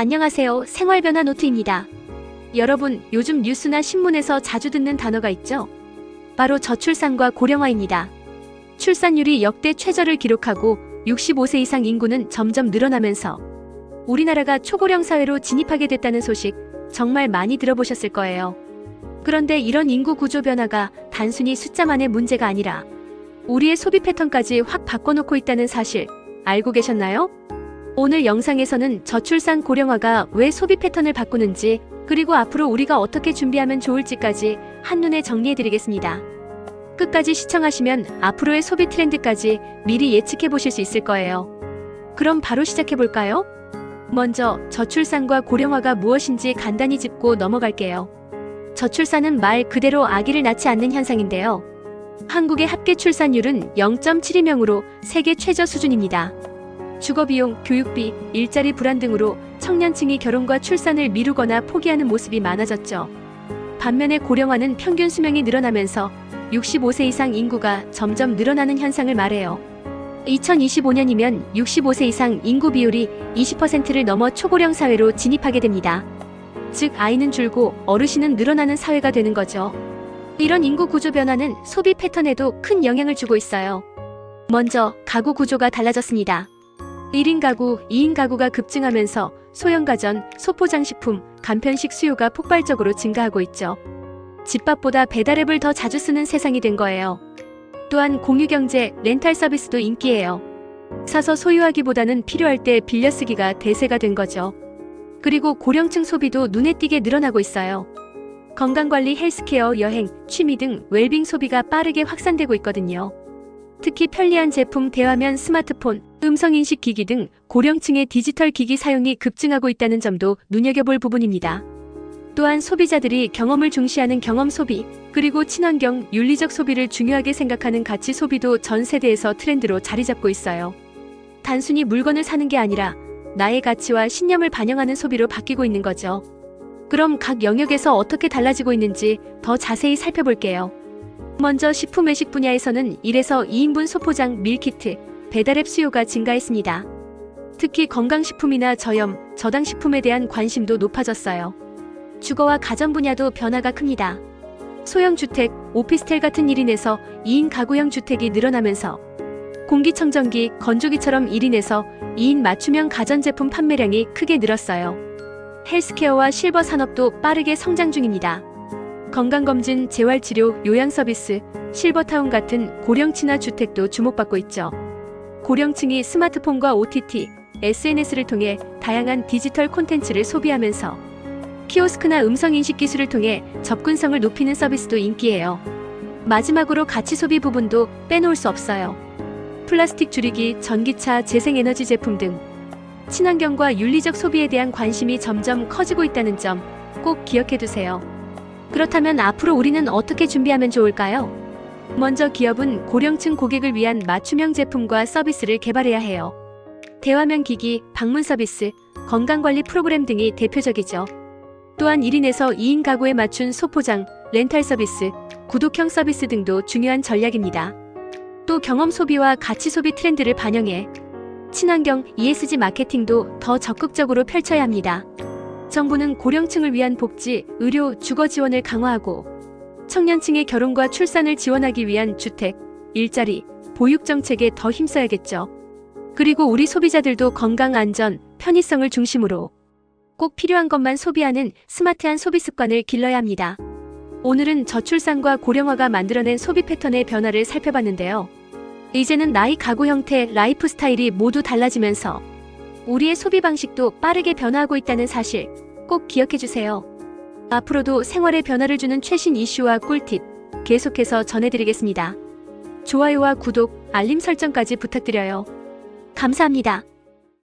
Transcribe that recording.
안녕하세요. 생활변화 노트입니다. 여러분, 요즘 뉴스나 신문에서 자주 듣는 단어가 있죠? 바로 저출산과 고령화입니다. 출산율이 역대 최저를 기록하고 65세 이상 인구는 점점 늘어나면서 우리나라가 초고령 사회로 진입하게 됐다는 소식 정말 많이 들어보셨을 거예요. 그런데 이런 인구 구조 변화가 단순히 숫자만의 문제가 아니라 우리의 소비 패턴까지 확 바꿔놓고 있다는 사실 알고 계셨나요? 오늘 영상에서는 저출산 고령화가 왜 소비 패턴을 바꾸는지 그리고 앞으로 우리가 어떻게 준비하면 좋을지까지 한눈에 정리해드리겠습니다. 끝까지 시청하시면 앞으로의 소비 트렌드까지 미리 예측해 보실 수 있을 거예요. 그럼 바로 시작해 볼까요? 먼저 저출산과 고령화가 무엇인지 간단히 짚고 넘어갈게요. 저출산은 말 그대로 아기를 낳지 않는 현상인데요. 한국의 합계 출산율은 0.72명으로 세계 최저 수준입니다. 주거비용, 교육비, 일자리 불안 등으로 청년층이 결혼과 출산을 미루거나 포기하는 모습이 많아졌죠. 반면에 고령화는 평균 수명이 늘어나면서 65세 이상 인구가 점점 늘어나는 현상을 말해요. 2025년이면 65세 이상 인구 비율이 20%를 넘어 초고령 사회로 진입하게 됩니다. 즉, 아이는 줄고 어르신은 늘어나는 사회가 되는 거죠. 이런 인구 구조 변화는 소비 패턴에도 큰 영향을 주고 있어요. 먼저, 가구 구조가 달라졌습니다. 1인 가구, 2인 가구가 급증하면서 소형가전, 소포장식품, 간편식 수요가 폭발적으로 증가하고 있죠. 집밥보다 배달앱을 더 자주 쓰는 세상이 된 거예요. 또한 공유경제, 렌탈 서비스도 인기예요. 사서 소유하기보다는 필요할 때 빌려 쓰기가 대세가 된 거죠. 그리고 고령층 소비도 눈에 띄게 늘어나고 있어요. 건강관리, 헬스케어, 여행, 취미 등 웰빙 소비가 빠르게 확산되고 있거든요. 특히 편리한 제품, 대화면, 스마트폰, 음성인식 기기 등 고령층의 디지털 기기 사용이 급증하고 있다는 점도 눈여겨볼 부분입니다. 또한 소비자들이 경험을 중시하는 경험 소비, 그리고 친환경, 윤리적 소비를 중요하게 생각하는 가치 소비도 전 세대에서 트렌드로 자리 잡고 있어요. 단순히 물건을 사는 게 아니라 나의 가치와 신념을 반영하는 소비로 바뀌고 있는 거죠. 그럼 각 영역에서 어떻게 달라지고 있는지 더 자세히 살펴볼게요. 먼저 식품 외식 분야에서는 1에서 2인분 소포장 밀키트, 배달앱 수요가 증가했습니다. 특히 건강식품이나 저염, 저당식품에 대한 관심도 높아졌어요. 주거와 가전 분야도 변화가 큽니다. 소형 주택, 오피스텔 같은 1인에서 2인 가구형 주택이 늘어나면서 공기청정기, 건조기처럼 1인에서 2인 맞춤형 가전제품 판매량이 크게 늘었어요. 헬스케어와 실버 산업도 빠르게 성장 중입니다. 건강검진, 재활치료, 요양서비스, 실버타운 같은 고령 친화 주택도 주목받고 있죠. 고령층이 스마트폰과 OTT, SNS를 통해 다양한 디지털 콘텐츠를 소비하면서 키오스크나 음성인식 기술을 통해 접근성을 높이는 서비스도 인기예요. 마지막으로 가치 소비 부분도 빼놓을 수 없어요. 플라스틱 줄이기, 전기차, 재생에너지 제품 등 친환경과 윤리적 소비에 대한 관심이 점점 커지고 있다는 점 꼭 기억해 두세요. 그렇다면 앞으로 우리는 어떻게 준비하면 좋을까요? 먼저 기업은 고령층 고객을 위한 맞춤형 제품과 서비스를 개발해야 해요. 대화면 기기, 방문 서비스, 건강관리 프로그램 등이 대표적이죠. 또한 1인에서 2인 가구에 맞춘 소포장, 렌탈 서비스, 구독형 서비스 등도 중요한 전략입니다. 또 경험 소비와 가치 소비 트렌드를 반영해 친환경 ESG 마케팅도 더 적극적으로 펼쳐야 합니다. 정부는 고령층을 위한 복지, 의료, 주거 지원을 강화하고 청년층의 결혼과 출산을 지원하기 위한 주택, 일자리, 보육 정책에 더 힘써야겠죠. 그리고 우리 소비자들도 건강 안전, 편의성을 중심으로 꼭 필요한 것만 소비하는 스마트한 소비 습관을 길러야 합니다. 오늘은 저출산과 고령화가 만들어낸 소비 패턴의 변화를 살펴봤는데요. 이제는 나이 가구 형태, 라이프 스타일이 모두 달라지면서 우리의 소비 방식도 빠르게 변화하고 있다는 사실 꼭 기억해 주세요. 앞으로도 생활에 변화를 주는 최신 이슈와 꿀팁 계속해서 전해드리겠습니다. 좋아요와 구독, 알림 설정까지 부탁드려요. 감사합니다.